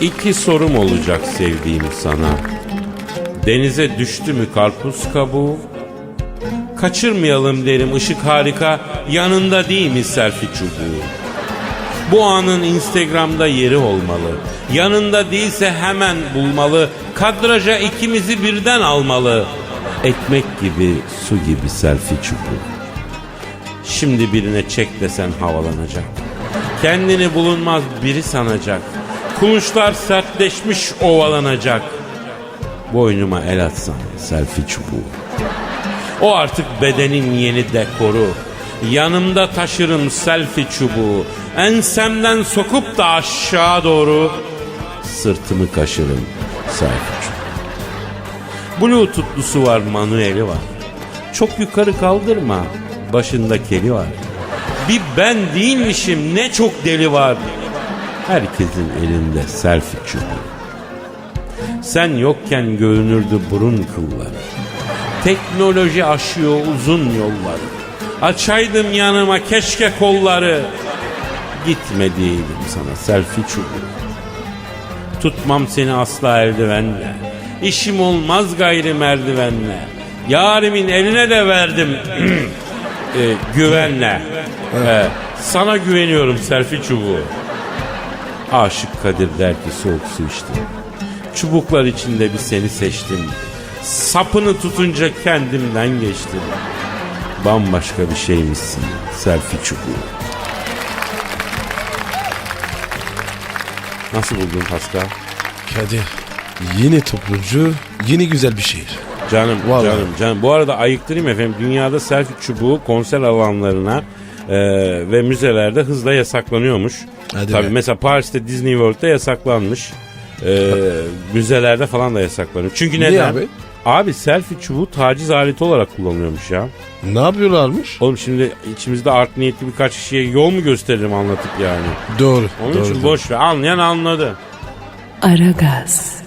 İki sorum olacak sevdiğim sana. Denize düştü mü karpuz kabuğu? Kaçırmayalım derim ışık harika yanında değil mi selfie çubuğu? Bu anın Instagram'da yeri olmalı. Yanında değilse hemen bulmalı. Kadraja ikimizi birden almalı. Ekmek gibi, su gibi selfie çubuğu. Şimdi birine çek desen havalanacak. Kendini bulunmaz biri sanacak. Kulunçlar sertleşmiş ovalanacak. Boynuma el atsan selfie çubuğu. O artık bedenin yeni dekoru. Yanımda taşırım selfie çubuğu. Ensemden sokup da aşağı doğru sırtımı kaşırım selfie çubuğu. Bluetooth'lusu var, manueli var. Çok yukarı kaldırma, başında keli var. Bir ben değilmişim, ne çok deli var. Herkesin elinde selfie çubuğu. Sen yokken görünürdü burun kılları. Teknoloji aşıyor uzun yolları. Açaydım yanıma keşke kolları. Gitme diyeydim sana selfie çubuğu. Tutmam seni asla eldivenle. İşim olmaz gayri merdivenle. Yarimin eline de verdim e, güvenle. E, sana güveniyorum selfie çubuğu. Aşık Kadir der ki soğuk su içtim. Çubuklar içinde bir seni seçtim. Sapını tutunca kendimden geçtim. Bambaşka bir şeymişsin selfie çubuğu. Nasıl buldun Pascal? Kadir yeni toplumcu yeni güzel bir şehir. Canım Vallahi. canım canım. Bu arada ayıktırayım efendim. Dünyada selfie çubuğu konser alanlarına e, ve müzelerde hızla yasaklanıyormuş. Hadi Tabii be. mesela Paris'te Disney World'de yasaklanmış. E, müzelerde falan da yasaklanıyor. Çünkü Niye neden? abi? Abi selfie çubuğu taciz aleti olarak kullanılıyormuş ya. Ne yapıyorlarmış? Oğlum şimdi içimizde art niyetli birkaç kişiye yol mu gösteririm anlatıp yani. Doğru. Onun doğru, için doğru. boş ver. Anlayan anladı. Aragaz.